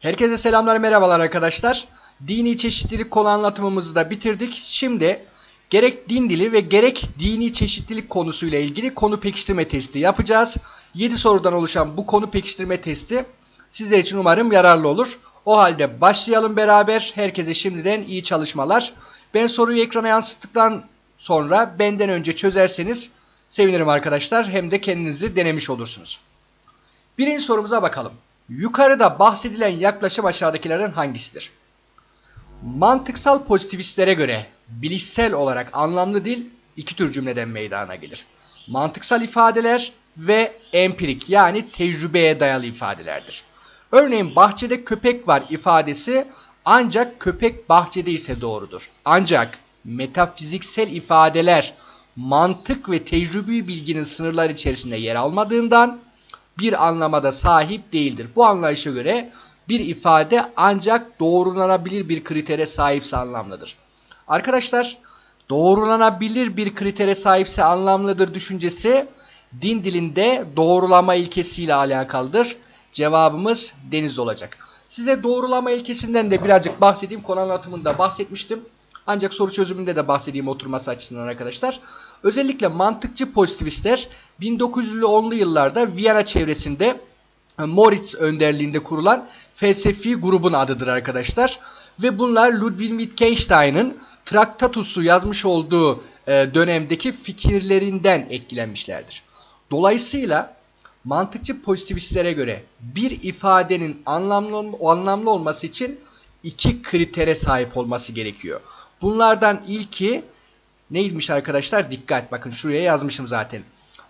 Herkese selamlar merhabalar arkadaşlar. Dini çeşitlilik konu anlatımımızı da bitirdik. Şimdi gerek din dili ve gerek dini çeşitlilik konusuyla ilgili konu pekiştirme testi yapacağız. 7 sorudan oluşan bu konu pekiştirme testi sizler için umarım yararlı olur. O halde başlayalım beraber. Herkese şimdiden iyi çalışmalar. Ben soruyu ekrana yansıttıktan sonra benden önce çözerseniz sevinirim arkadaşlar. Hem de kendinizi denemiş olursunuz. Birinci sorumuza bakalım. Yukarıda bahsedilen yaklaşım aşağıdakilerden hangisidir? Mantıksal pozitivistlere göre bilişsel olarak anlamlı dil iki tür cümleden meydana gelir. Mantıksal ifadeler ve empirik yani tecrübeye dayalı ifadelerdir. Örneğin bahçede köpek var ifadesi ancak köpek bahçede ise doğrudur. Ancak metafiziksel ifadeler mantık ve tecrübi bilginin sınırları içerisinde yer almadığından bir anlamada sahip değildir. Bu anlayışa göre bir ifade ancak doğrulanabilir bir kritere sahipse anlamlıdır. Arkadaşlar doğrulanabilir bir kritere sahipse anlamlıdır düşüncesi din dilinde doğrulama ilkesiyle alakalıdır. Cevabımız deniz olacak. Size doğrulama ilkesinden de birazcık bahsedeyim. Konu anlatımında bahsetmiştim. Ancak soru çözümünde de bahsedeyim oturması açısından arkadaşlar. Özellikle mantıkçı pozitivistler 1910'lu yıllarda Viyana çevresinde Moritz önderliğinde kurulan felsefi grubun adıdır arkadaşlar. Ve bunlar Ludwig Wittgenstein'ın Traktatus'u yazmış olduğu dönemdeki fikirlerinden etkilenmişlerdir. Dolayısıyla mantıkçı pozitivistlere göre bir ifadenin anlamlı, anlamlı olması için iki kritere sahip olması gerekiyor. Bunlardan ilki neymiş arkadaşlar? Dikkat bakın şuraya yazmışım zaten.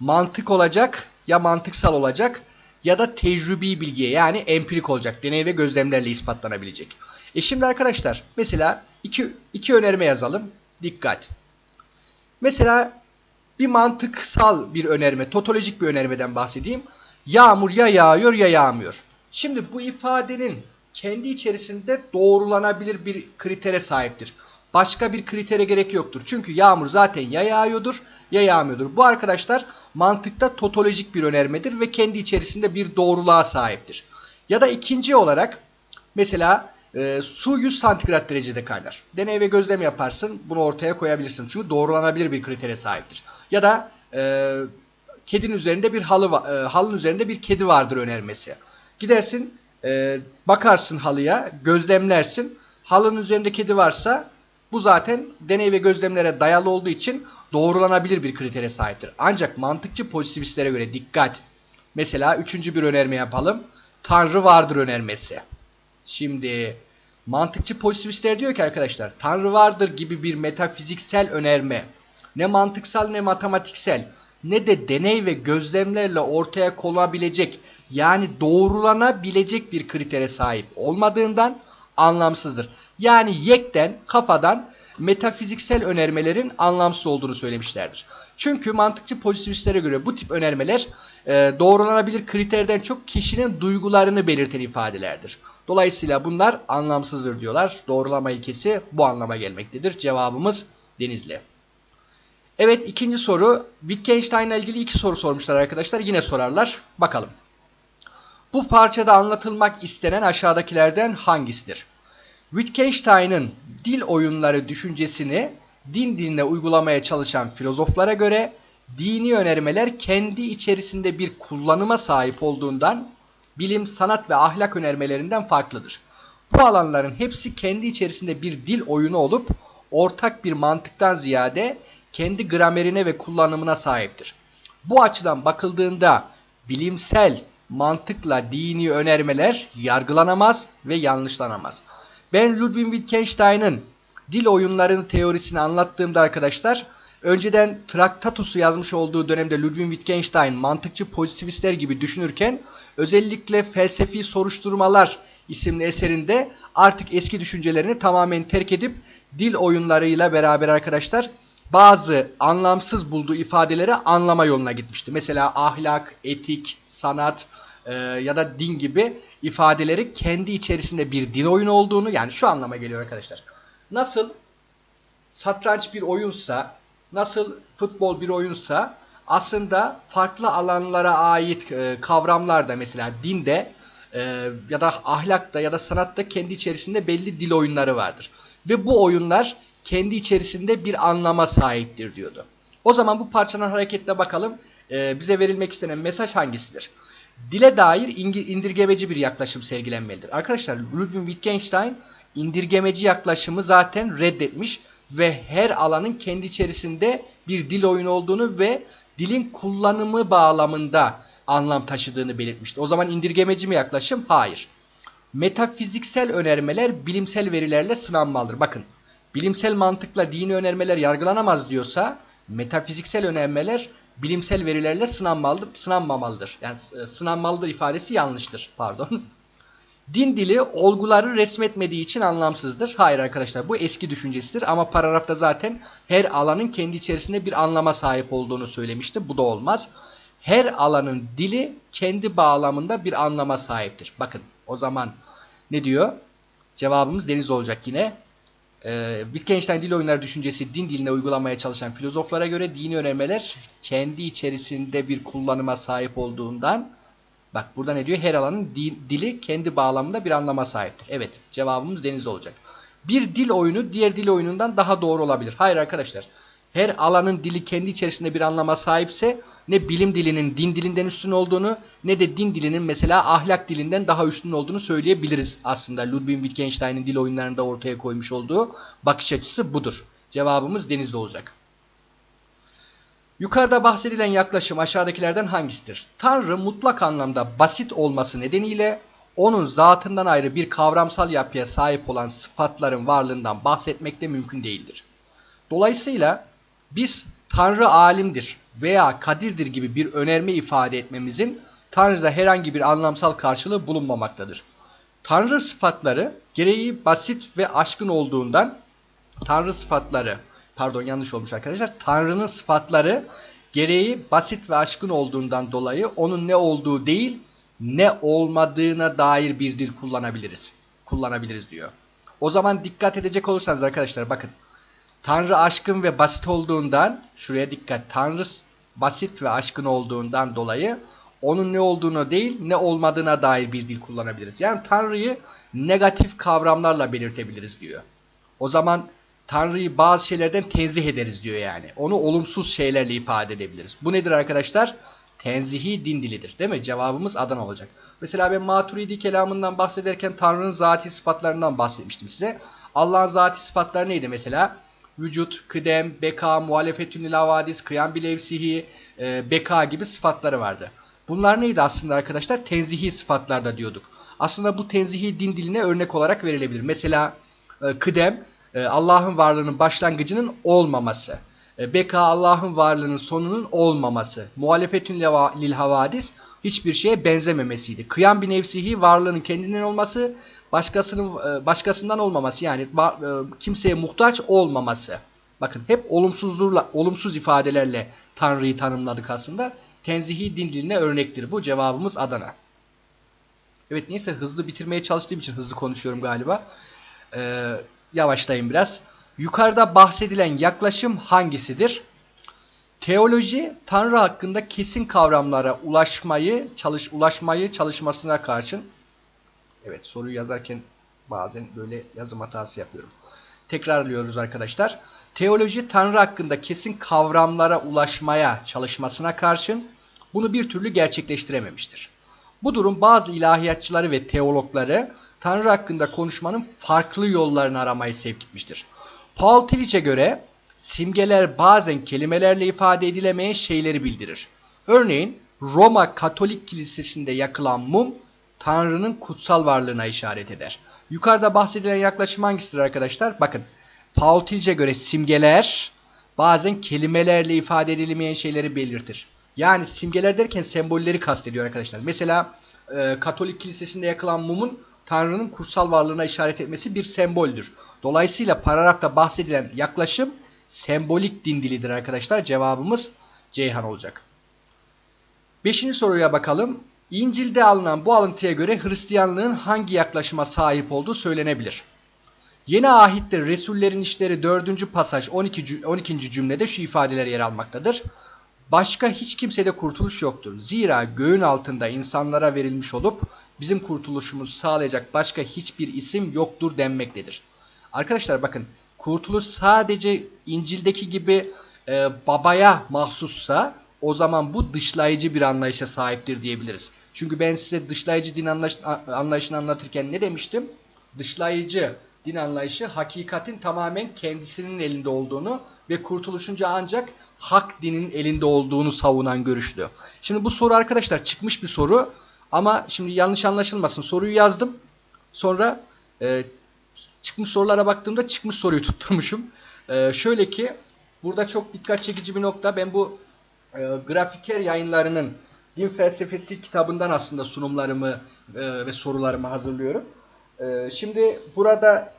Mantık olacak ya mantıksal olacak ya da tecrübi bilgiye yani empirik olacak. Deney ve gözlemlerle ispatlanabilecek. E şimdi arkadaşlar mesela iki, iki önerme yazalım. Dikkat. Mesela bir mantıksal bir önerme, totolojik bir önermeden bahsedeyim. Yağmur ya yağıyor ya yağmıyor. Şimdi bu ifadenin kendi içerisinde doğrulanabilir bir kritere sahiptir. Başka bir kritere gerek yoktur. Çünkü yağmur zaten ya yağıyordur ya yağmıyordur. Bu arkadaşlar mantıkta totolojik bir önermedir ve kendi içerisinde bir doğruluğa sahiptir. Ya da ikinci olarak mesela e, su 100 santigrat derecede kaynar. Deney ve gözlem yaparsın bunu ortaya koyabilirsin. Çünkü doğrulanabilir bir kritere sahiptir. Ya da e, kedinin üzerinde bir halı e, halının üzerinde bir kedi vardır önermesi. Gidersin e, bakarsın halıya gözlemlersin. Halının üzerinde kedi varsa bu zaten deney ve gözlemlere dayalı olduğu için doğrulanabilir bir kritere sahiptir. Ancak mantıkçı pozitivistlere göre dikkat. Mesela üçüncü bir önerme yapalım. Tanrı vardır önermesi. Şimdi mantıkçı pozitivistler diyor ki arkadaşlar Tanrı vardır gibi bir metafiziksel önerme ne mantıksal ne matematiksel ne de deney ve gözlemlerle ortaya konulabilecek yani doğrulanabilecek bir kritere sahip olmadığından anlamsızdır. Yani yekten kafadan metafiziksel önermelerin anlamsız olduğunu söylemişlerdir. Çünkü mantıkçı pozitivistlere göre bu tip önermeler e, doğrulanabilir kriterden çok kişinin duygularını belirten ifadelerdir. Dolayısıyla bunlar anlamsızdır diyorlar. Doğrulama ilkesi bu anlama gelmektedir. Cevabımız Denizli. Evet ikinci soru. Wittgenstein ile ilgili iki soru sormuşlar arkadaşlar. Yine sorarlar. Bakalım. Bu parçada anlatılmak istenen aşağıdakilerden hangisidir? Wittgenstein'ın dil oyunları düşüncesini din diline uygulamaya çalışan filozoflara göre dini önermeler kendi içerisinde bir kullanıma sahip olduğundan bilim, sanat ve ahlak önermelerinden farklıdır. Bu alanların hepsi kendi içerisinde bir dil oyunu olup ortak bir mantıktan ziyade kendi gramerine ve kullanımına sahiptir. Bu açıdan bakıldığında bilimsel mantıkla dini önermeler yargılanamaz ve yanlışlanamaz. Ben Ludwig Wittgenstein'ın dil oyunlarının teorisini anlattığımda arkadaşlar önceden Traktatus'u yazmış olduğu dönemde Ludwig Wittgenstein mantıkçı pozitivistler gibi düşünürken özellikle felsefi soruşturmalar isimli eserinde artık eski düşüncelerini tamamen terk edip dil oyunlarıyla beraber arkadaşlar bazı anlamsız bulduğu ifadeleri anlama yoluna gitmişti. Mesela ahlak, etik, sanat e, ya da din gibi ifadeleri kendi içerisinde bir din oyunu olduğunu yani şu anlama geliyor arkadaşlar. Nasıl satranç bir oyunsa, nasıl futbol bir oyunsa aslında farklı alanlara ait e, kavramlar da mesela dinde e, ya da ahlakta ya da sanatta kendi içerisinde belli dil oyunları vardır. Ve bu oyunlar kendi içerisinde bir anlama sahiptir diyordu. O zaman bu parçadan hareketle bakalım e, bize verilmek istenen mesaj hangisidir? Dile dair indirgemeci bir yaklaşım sergilenmelidir. Arkadaşlar Ludwig Wittgenstein indirgemeci yaklaşımı zaten reddetmiş ve her alanın kendi içerisinde bir dil oyunu olduğunu ve dilin kullanımı bağlamında anlam taşıdığını belirtmişti. O zaman indirgemeci mi yaklaşım? Hayır. Metafiziksel önermeler bilimsel verilerle sınanmalıdır. Bakın bilimsel mantıkla dini önermeler yargılanamaz diyorsa metafiziksel önermeler bilimsel verilerle sınanmalıdır, sınanmamalıdır. Yani e, sınanmalıdır ifadesi yanlıştır. Pardon. Din dili olguları resmetmediği için anlamsızdır. Hayır arkadaşlar bu eski düşüncesidir ama paragrafta zaten her alanın kendi içerisinde bir anlama sahip olduğunu söylemişti. Bu da olmaz. Her alanın dili kendi bağlamında bir anlama sahiptir. Bakın o zaman ne diyor? Cevabımız deniz olacak yine. Ee, Wittgenstein dil oyunları düşüncesi din diline uygulamaya çalışan filozoflara göre dini önermeler kendi içerisinde bir kullanıma sahip olduğundan bak burada ne diyor? Her alanın dili kendi bağlamında bir anlama sahiptir. Evet cevabımız deniz olacak. Bir dil oyunu diğer dil oyunundan daha doğru olabilir. Hayır arkadaşlar her alanın dili kendi içerisinde bir anlama sahipse ne bilim dilinin din dilinden üstün olduğunu ne de din dilinin mesela ahlak dilinden daha üstün olduğunu söyleyebiliriz aslında. Ludwig Wittgenstein'in dil oyunlarında ortaya koymuş olduğu bakış açısı budur. Cevabımız denizde olacak. Yukarıda bahsedilen yaklaşım aşağıdakilerden hangisidir? Tanrı mutlak anlamda basit olması nedeniyle onun zatından ayrı bir kavramsal yapıya sahip olan sıfatların varlığından bahsetmek de mümkün değildir. Dolayısıyla biz Tanrı alimdir veya kadirdir gibi bir önerme ifade etmemizin Tanrı'da herhangi bir anlamsal karşılığı bulunmamaktadır. Tanrı sıfatları gereği basit ve aşkın olduğundan Tanrı sıfatları pardon yanlış olmuş arkadaşlar. Tanrı'nın sıfatları gereği basit ve aşkın olduğundan dolayı onun ne olduğu değil ne olmadığına dair bir dil kullanabiliriz. Kullanabiliriz diyor. O zaman dikkat edecek olursanız arkadaşlar bakın Tanrı aşkın ve basit olduğundan, şuraya dikkat, Tanrı basit ve aşkın olduğundan dolayı onun ne olduğunu değil ne olmadığına dair bir dil kullanabiliriz. Yani Tanrı'yı negatif kavramlarla belirtebiliriz diyor. O zaman Tanrı'yı bazı şeylerden tenzih ederiz diyor yani. Onu olumsuz şeylerle ifade edebiliriz. Bu nedir arkadaşlar? Tenzihi din dilidir. Değil mi? Cevabımız Adana olacak. Mesela ben Maturidi kelamından bahsederken Tanrı'nın zati sıfatlarından bahsetmiştim size. Allah'ın zati sıfatları neydi mesela? vücut, kıdem, beka, muhalefetün lavadis, kıyam bilevsihi, e, beka gibi sıfatları vardı. Bunlar neydi aslında arkadaşlar? Tenzihi sıfatlarda diyorduk. Aslında bu tenzihi din diline örnek olarak verilebilir. Mesela e, kıdem Allah'ın varlığının başlangıcının olmaması. E, beka Allah'ın varlığının sonunun olmaması. Muhalefetün lil havadis hiçbir şeye benzememesiydi. Kıyam bir nefsihi varlığının kendinden olması, başkasının e, başkasından olmaması yani e, kimseye muhtaç olmaması. Bakın hep olumsuzlukla, olumsuz ifadelerle Tanrı'yı tanımladık aslında. Tenzihi din diline örnektir bu. Cevabımız Adana. Evet neyse hızlı bitirmeye çalıştığım için hızlı konuşuyorum galiba. Ee, yavaşlayayım biraz. Yukarıda bahsedilen yaklaşım hangisidir? Teoloji Tanrı hakkında kesin kavramlara ulaşmayı, çalış ulaşmayı çalışmasına karşın Evet soruyu yazarken bazen böyle yazım hatası yapıyorum. Tekrarlıyoruz arkadaşlar. Teoloji Tanrı hakkında kesin kavramlara ulaşmaya çalışmasına karşın bunu bir türlü gerçekleştirememiştir. Bu durum bazı ilahiyatçıları ve teologları Tanrı hakkında konuşmanın farklı yollarını aramayı sevk etmiştir. Paul Tillich'e göre simgeler bazen kelimelerle ifade edilemeyen şeyleri bildirir. Örneğin Roma Katolik Kilisesi'nde yakılan mum Tanrı'nın kutsal varlığına işaret eder. Yukarıda bahsedilen yaklaşım hangisidir arkadaşlar? Bakın Paul Tillich'e göre simgeler bazen kelimelerle ifade edilemeyen şeyleri belirtir. Yani simgeler derken sembolleri kastediyor arkadaşlar. Mesela e, Katolik Kilisesi'nde yakılan mumun Tanrı'nın kutsal varlığına işaret etmesi bir semboldür. Dolayısıyla paragrafta bahsedilen yaklaşım sembolik din dilidir arkadaşlar. Cevabımız Ceyhan olacak. Beşinci soruya bakalım. İncil'de alınan bu alıntıya göre Hristiyanlığın hangi yaklaşıma sahip olduğu söylenebilir. Yeni ahitte Resullerin işleri 4. pasaj 12. 12. cümlede şu ifadeler yer almaktadır. Başka hiç kimsede kurtuluş yoktur. Zira göğün altında insanlara verilmiş olup bizim kurtuluşumuzu sağlayacak başka hiçbir isim yoktur denmektedir. Arkadaşlar bakın kurtuluş sadece İncil'deki gibi e, babaya mahsussa o zaman bu dışlayıcı bir anlayışa sahiptir diyebiliriz. Çünkü ben size dışlayıcı din anlayış, anlayışını anlatırken ne demiştim? Dışlayıcı din anlayışı hakikatin tamamen kendisinin elinde olduğunu ve kurtuluşunca ancak hak dinin elinde olduğunu savunan görüştü. Şimdi bu soru arkadaşlar çıkmış bir soru ama şimdi yanlış anlaşılmasın soruyu yazdım. Sonra e, çıkmış sorulara baktığımda çıkmış soruyu tutturmuşum. E, şöyle ki burada çok dikkat çekici bir nokta ben bu e, grafiker yayınlarının din felsefesi kitabından aslında sunumlarımı e, ve sorularımı hazırlıyorum. E, şimdi burada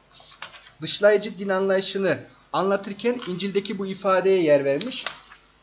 dışlayıcı din anlayışını anlatırken İncil'deki bu ifadeye yer vermiş.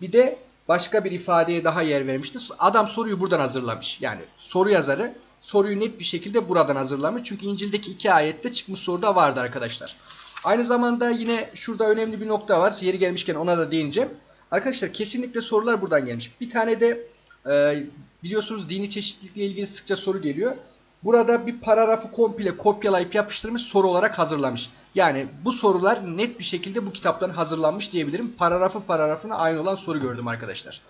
Bir de başka bir ifadeye daha yer vermişti. Adam soruyu buradan hazırlamış. Yani soru yazarı soruyu net bir şekilde buradan hazırlamış. Çünkü İncil'deki iki ayette çıkmış soruda vardı arkadaşlar. Aynı zamanda yine şurada önemli bir nokta var. Yeri gelmişken ona da değineceğim. Arkadaşlar kesinlikle sorular buradan gelmiş. Bir tane de e, biliyorsunuz dini çeşitlilikle ilgili sıkça soru geliyor. Burada bir paragrafı komple kopyalayıp yapıştırmış soru olarak hazırlamış. Yani bu sorular net bir şekilde bu kitaptan hazırlanmış diyebilirim. Paragrafı paragrafına aynı olan soru gördüm arkadaşlar.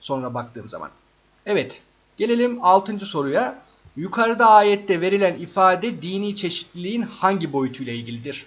Sonra baktığım zaman. Evet gelelim 6. soruya. Yukarıda ayette verilen ifade dini çeşitliliğin hangi boyutuyla ilgilidir?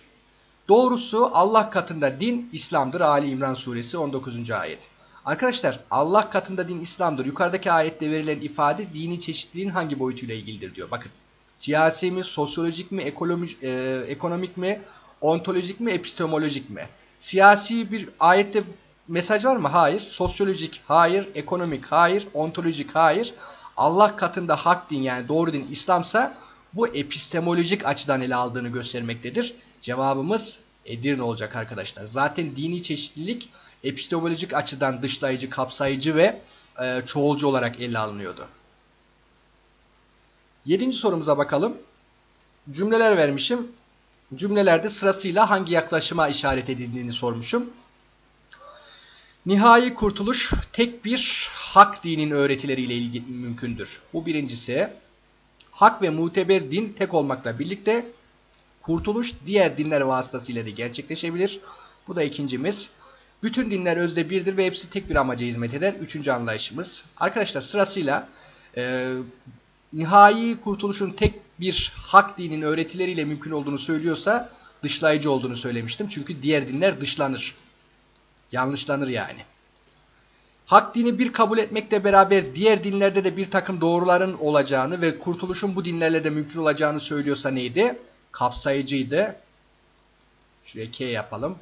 Doğrusu Allah katında din İslam'dır. Ali İmran suresi 19. ayet. Arkadaşlar Allah katında din İslam'dır. Yukarıdaki ayette verilen ifade dini çeşitliliğin hangi boyutuyla ilgilidir diyor. Bakın siyasi mi, sosyolojik mi, ekonomik, e, ekonomik mi, ontolojik mi, epistemolojik mi? Siyasi bir ayette mesaj var mı? Hayır. Sosyolojik hayır, ekonomik hayır, ontolojik hayır. Allah katında hak din yani doğru din İslam'sa bu epistemolojik açıdan ele aldığını göstermektedir. Cevabımız Edirne olacak arkadaşlar. Zaten dini çeşitlilik epistemolojik açıdan dışlayıcı, kapsayıcı ve e, çoğulcu olarak ele alınıyordu. Yedinci sorumuza bakalım. Cümleler vermişim. Cümlelerde sırasıyla hangi yaklaşıma işaret edildiğini sormuşum. Nihai kurtuluş tek bir hak dinin öğretileriyle ilgili mümkündür. Bu birincisi. Hak ve muteber din tek olmakla birlikte kurtuluş diğer dinler vasıtasıyla da gerçekleşebilir. Bu da ikincimiz. Bütün dinler özde birdir ve hepsi tek bir amaca hizmet eder. Üçüncü anlayışımız. Arkadaşlar sırasıyla e, nihai kurtuluşun tek bir hak dinin öğretileriyle mümkün olduğunu söylüyorsa dışlayıcı olduğunu söylemiştim. Çünkü diğer dinler dışlanır. Yanlışlanır yani. Hak dini bir kabul etmekle beraber diğer dinlerde de bir takım doğruların olacağını ve kurtuluşun bu dinlerle de mümkün olacağını söylüyorsa neydi? Kapsayıcıydı. Şuraya K yapalım.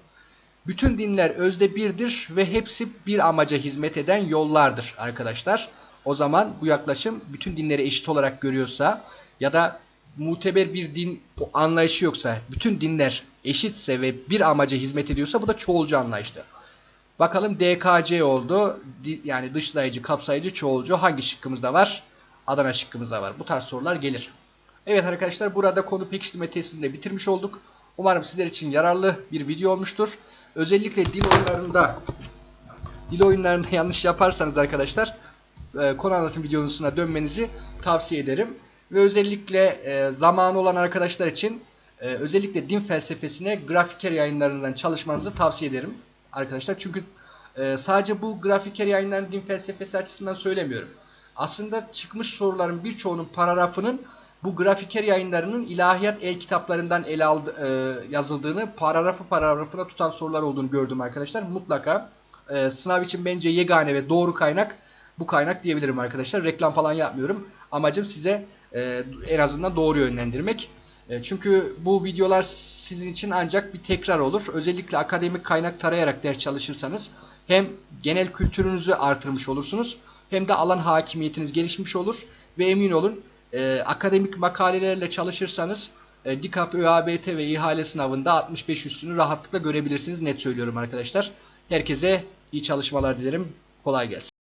Bütün dinler özde birdir ve hepsi bir amaca hizmet eden yollardır arkadaşlar. O zaman bu yaklaşım bütün dinleri eşit olarak görüyorsa ya da muteber bir din anlayışı yoksa, bütün dinler eşitse ve bir amaca hizmet ediyorsa bu da çoğulcu anlayıştır. Bakalım DKC oldu. Yani dışlayıcı, kapsayıcı, çoğulcu hangi şıkkımızda var? Adana şıkkımızda var. Bu tarz sorular gelir. Evet arkadaşlar burada konu pekiştirme testini de bitirmiş olduk. Umarım sizler için yararlı bir video olmuştur. Özellikle dil oyunlarında dil oyunlarında yanlış yaparsanız arkadaşlar e, konu anlatım videosuna dönmenizi tavsiye ederim. Ve özellikle e, zamanı olan arkadaşlar için e, özellikle din felsefesine grafiker yayınlarından çalışmanızı tavsiye ederim arkadaşlar. Çünkü sadece bu grafiker yayınlarının din felsefesi açısından söylemiyorum. Aslında çıkmış soruların birçoğunun paragrafının bu grafiker yayınlarının ilahiyat el-kitaplarından ele aldı, e, yazıldığını, paragrafı paragrafına tutan sorular olduğunu gördüm arkadaşlar. Mutlaka e, sınav için bence yegane ve doğru kaynak bu kaynak diyebilirim arkadaşlar. Reklam falan yapmıyorum. Amacım size e, en azından doğru yönlendirmek. E, çünkü bu videolar sizin için ancak bir tekrar olur. Özellikle akademik kaynak tarayarak ders çalışırsanız hem genel kültürünüzü artırmış olursunuz hem de alan hakimiyetiniz gelişmiş olur ve emin olun e, akademik makalelerle çalışırsanız e, DİKAP, ÖABT ve ihale sınavında 65 üstünü rahatlıkla görebilirsiniz. Net söylüyorum arkadaşlar. Herkese iyi çalışmalar dilerim. Kolay gelsin.